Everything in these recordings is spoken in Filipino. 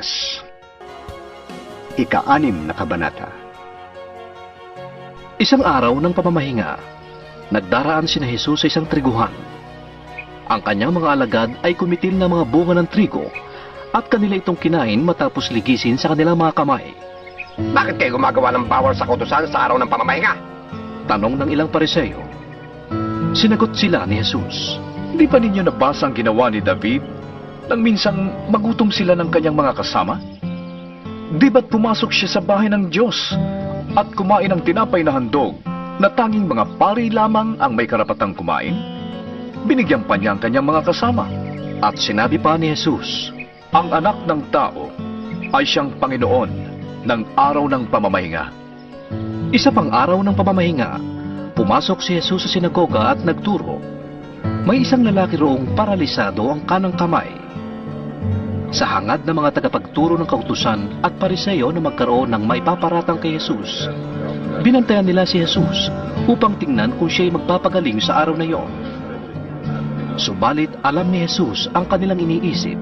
Lukas Ika-anim na kabanata Isang araw ng pamamahinga, nagdaraan si na Jesus sa isang triguhan. Ang kanyang mga alagad ay kumitil na mga bunga ng trigo at kanila itong kinain matapos ligisin sa kanilang mga kamay. Bakit kayo gumagawa ng bawal sa kautusan sa araw ng pamamahinga? Tanong ng ilang pariseyo. Sinagot sila ni Jesus. Di ba ninyo nabasa ang ginawa ni David nang minsang magutom sila ng kanyang mga kasama? Di ba't pumasok siya sa bahay ng Diyos at kumain ng tinapay na handog na tanging mga pari lamang ang may karapatang kumain? Binigyan pa niya ang kanyang mga kasama. At sinabi pa ni Jesus, Ang anak ng tao ay siyang Panginoon ng araw ng pamamahinga. Isa pang araw ng pamamahinga, pumasok si Jesus sa sinagoga at nagturo. May isang lalaki roong paralisado ang kanang kamay. Sa hangad ng mga tagapagturo ng kautusan at pariseyo na magkaroon ng maipaparatang kay Jesus, binantayan nila si Jesus upang tingnan kung siya'y magpapagaling sa araw na iyon. Subalit alam ni Jesus ang kanilang iniisip,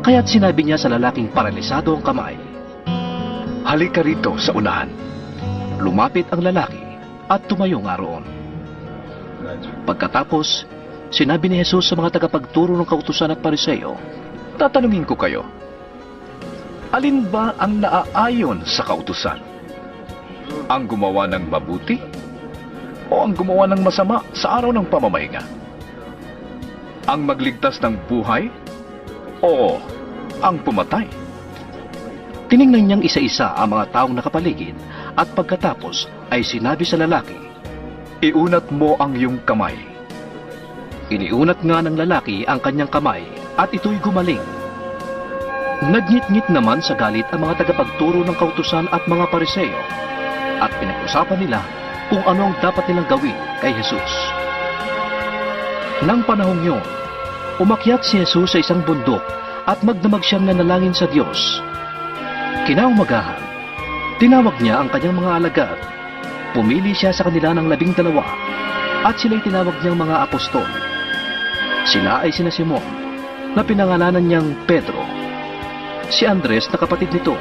kaya't sinabi niya sa lalaking paralisado ang kamay. Halika rito sa unahan. Lumapit ang lalaki at tumayo nga roon. Pagkatapos, sinabi ni Jesus sa mga tagapagturo ng kautusan at pariseyo, Tatanungin ko kayo, alin ba ang naaayon sa kautusan? Ang gumawa ng mabuti o ang gumawa ng masama sa araw ng pamamahinga? Ang magligtas ng buhay o ang pumatay? Tiningnan niyang isa-isa ang mga taong nakapaligid at pagkatapos ay sinabi sa lalaki, Iunat mo ang iyong kamay. iniunat nga ng lalaki ang kanyang kamay at ito'y gumaling. Nagngit-ngit naman sa galit ang mga tagapagturo ng kautusan at mga pariseyo at pinag-usapan nila kung ano ang dapat nilang gawin kay Jesus. Nang panahong yun, umakyat si Jesus sa isang bundok at magdamag siyang nanalangin sa Diyos. Kinaumagahan, tinawag niya ang kanyang mga alagad. Pumili siya sa kanila ng labing dalawa at sila'y tinawag niyang mga apostol. Sila ay sina Simon, na pinangalanan niyang Pedro, si Andres na kapatid nito,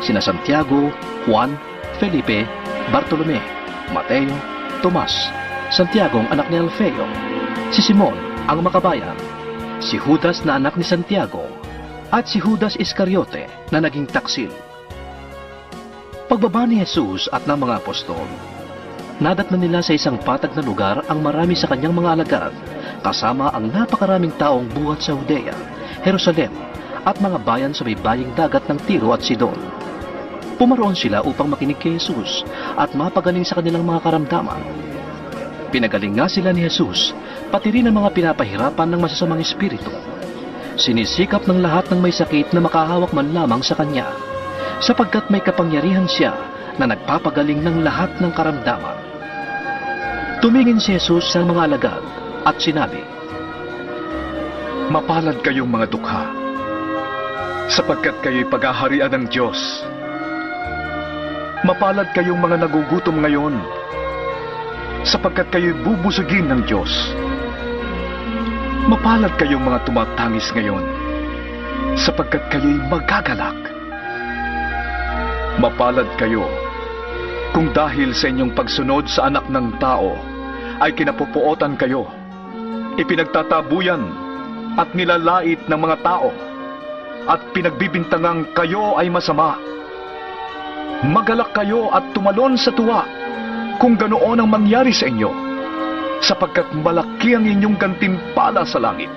sina Santiago, Juan, Felipe, Bartolome, Mateo, Tomas, Santiago ang anak ni Alfeo, si Simon ang makabayan, si Judas na anak ni Santiago, at si Judas Iscariote na naging taksil. Pagbaba ni Jesus at ng mga apostol, nadat na nila sa isang patag na lugar ang marami sa kanyang mga alagad, kasama ang napakaraming taong buhat sa Judea, Jerusalem, at mga bayan sa may baying dagat ng Tiro at Sidon. Pumaroon sila upang makinig kay Jesus at mapagaling sa kanilang mga karamdaman. Pinagaling nga sila ni Jesus, pati rin ang mga pinapahirapan ng masasamang espiritu. Sinisikap ng lahat ng may sakit na makahawak man lamang sa kanya, sapagkat may kapangyarihan siya na nagpapagaling ng lahat ng karamdaman. Tumingin si Jesus sa mga alagad at sinabi, Mapalad kayong mga dukha, sapagkat kayo'y paghaharian ng Diyos. Mapalad kayong mga nagugutom ngayon, sapagkat kayo'y bubusugin ng Diyos. Mapalad kayong mga tumatangis ngayon, sapagkat kayo'y magagalak. Mapalad kayo kung dahil sa inyong pagsunod sa anak ng tao ay kinapupuotan kayo, ipinagtatabuyan at nilalait ng mga tao at pinagbibintangang kayo ay masama. Magalak kayo at tumalon sa tuwa kung ganoon ang mangyari sa inyo, sapagkat malaki ang inyong gantimpala sa langit.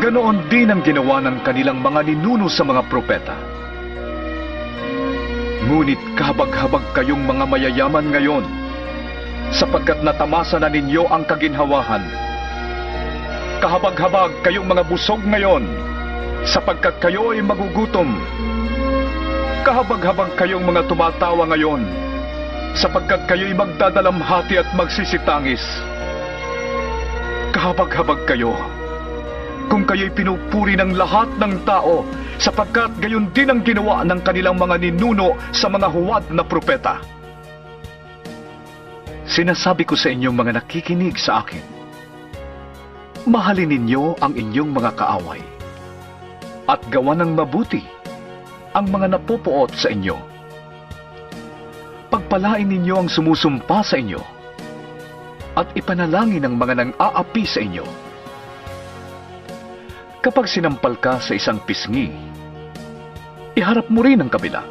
Ganoon din ang ginawa ng kanilang mga ninuno sa mga propeta. Ngunit kahabag-habag kayong mga mayayaman ngayon, sapagkat natamasa na ninyo ang kaginhawahan. Kahabag-habag kayong mga busog ngayon, sapagkat kayo ay magugutom. Kahabag-habag kayong mga tumatawa ngayon, sapagkat kayo'y magdadalamhati at magsisitangis. Kahabag-habag kayo, kung kayo'y pinupuri ng lahat ng tao, sapagkat gayon din ang ginawa ng kanilang mga ninuno sa mga huwad na propeta. Sinasabi ko sa inyong mga nakikinig sa akin, mahalin ninyo ang inyong mga kaaway. at gawa ng mabuti ang mga napupuot sa inyo. Pagpalain ninyo ang sumusumpa sa inyo at ipanalangin ang mga nang aapi sa inyo. Kapag sinampal ka sa isang pisngi, iharap mo rin ang kabila.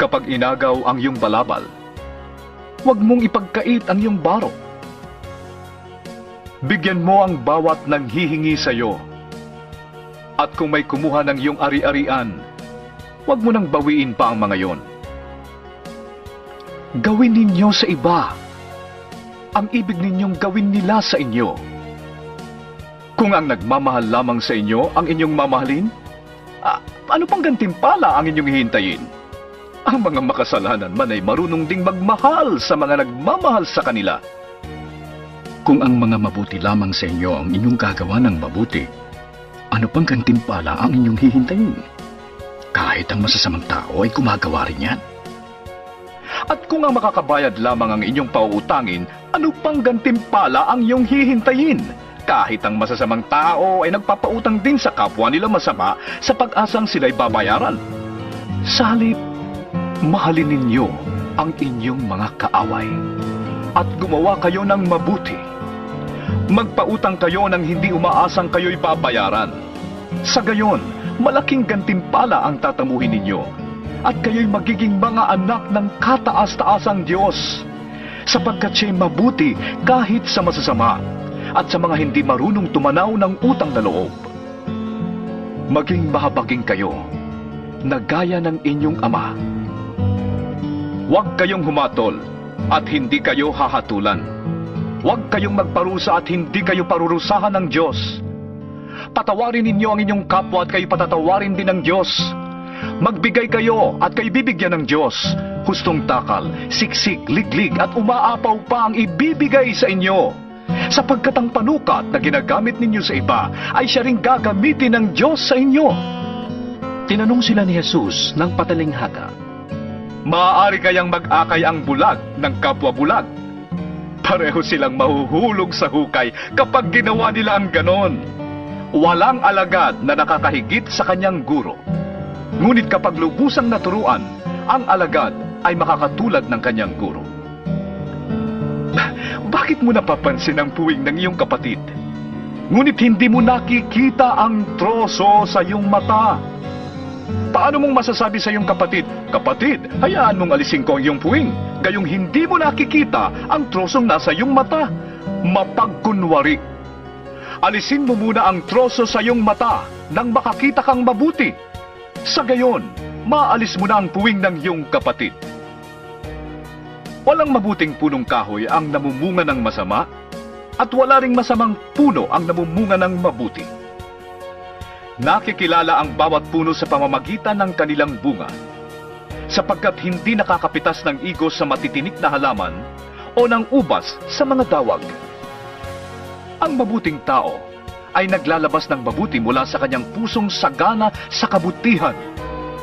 Kapag inagaw ang iyong balabal, huwag mong ipagkait ang iyong baro. Bigyan mo ang bawat nang hihingi sa iyo. At kung may kumuha ng iyong ari-arian, huwag mo nang bawiin pa ang mga yon. Gawin ninyo sa iba ang ibig ninyong gawin nila sa inyo. Kung ang nagmamahal lamang sa inyo ang inyong mamahalin, ah, ano pang gantimpala ang inyong hihintayin? Ang mga makasalanan man ay marunong ding magmahal sa mga nagmamahal sa kanila. Kung ang mga mabuti lamang sa inyo ang inyong gagawa ng mabuti, ano pang gantimpala ang inyong hihintayin? Kahit ang masasamang tao ay gumagawa rin yan. At kung ang makakabayad lamang ang inyong pauutangin, ano pang gantimpala ang iyong hihintayin? Kahit ang masasamang tao ay nagpapautang din sa kapwa nila masama sa pag-asang sila'y babayaran. Sa halip, mahalin ninyo ang inyong mga kaaway at gumawa kayo ng mabuti. Magpautang kayo ng hindi umaasang kayo'y babayaran. Sa gayon, malaking gantimpala ang tatamuhin ninyo at kayo'y magiging mga anak ng kataas-taasang Diyos sapagkat siya'y mabuti kahit sa masasama at sa mga hindi marunong tumanaw ng utang na loob. Maging mahabaging kayo na gaya ng inyong ama. Huwag kayong humatol at hindi kayo hahatulan. Huwag kayong magparusa at hindi kayo parurusahan ng Diyos. Patawarin ninyo ang inyong kapwa at kayo patatawarin din ng Diyos. Magbigay kayo at kayo bibigyan ng Diyos. Hustong takal, siksik, liglig at umaapaw pa ang ibibigay sa inyo. Sapagkat ang panukat na ginagamit ninyo sa iba ay siya ring gagamitin ng Diyos sa inyo. Tinanong sila ni Jesus ng patalinghaga. Maaari kayang mag-akay ang bulag ng kapwa bulag. Pareho silang mahuhulog sa hukay kapag ginawa nila ang ganon. Walang alagad na nakakahigit sa kanyang guro. Ngunit kapag lubusang naturuan, ang alagad ay makakatulad ng kanyang guro. Bakit mo napapansin ang puwing ng iyong kapatid? Ngunit hindi mo nakikita ang troso sa iyong mata. Paano mong masasabi sa iyong kapatid, Kapatid, hayaan mong alisin ko ang iyong puwing, gayong hindi mo nakikita ang trosong nasa iyong mata. Mapagkunwari. Alisin mo muna ang troso sa iyong mata nang makakita kang mabuti. Sa gayon, maalis mo na ang puwing ng iyong kapatid. Walang mabuting punong kahoy ang namumunga ng masama at wala ring masamang puno ang namumunga ng mabuti. Nakikilala ang bawat puno sa pamamagitan ng kanilang bunga, sapagkat hindi nakakapitas ng igos sa matitinik na halaman o ng ubas sa mga dawag. Ang mabuting tao ay naglalabas ng mabuti mula sa kanyang pusong sagana sa kabutihan,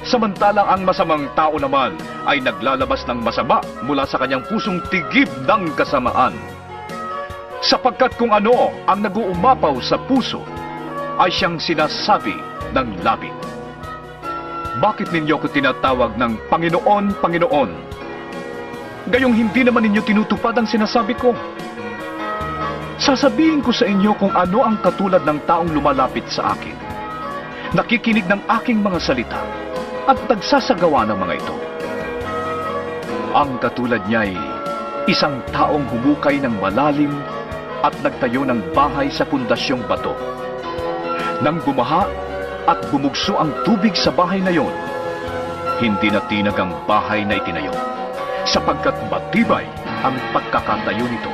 samantalang ang masamang tao naman ay naglalabas ng masama mula sa kanyang pusong tigib ng kasamaan. Sapagkat kung ano ang naguumapaw sa puso, ay siyang sinasabi ng labi. Bakit ninyo ko tinatawag ng Panginoon, Panginoon? Gayong hindi naman ninyo tinutupad ang sinasabi ko. Sasabihin ko sa inyo kung ano ang katulad ng taong lumalapit sa akin. Nakikinig ng aking mga salita at nagsasagawa ng mga ito. Ang katulad niya ay isang taong humukay ng malalim at nagtayo ng bahay sa pundasyong bato. Nang bumaha at bumugso ang tubig sa bahay na yon, hindi na tinag ang bahay na itinayo, sapagkat matibay ang pagkakatayo nito.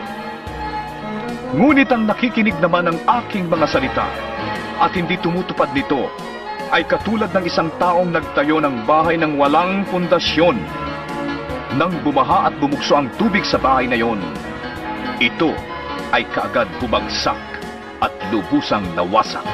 Ngunit ang nakikinig naman ng aking mga salita at hindi tumutupad nito ay katulad ng isang taong nagtayo ng bahay ng walang pundasyon. Nang bumaha at bumugso ang tubig sa bahay na yon, ito ay kaagad bumagsak at lubusang nawasak.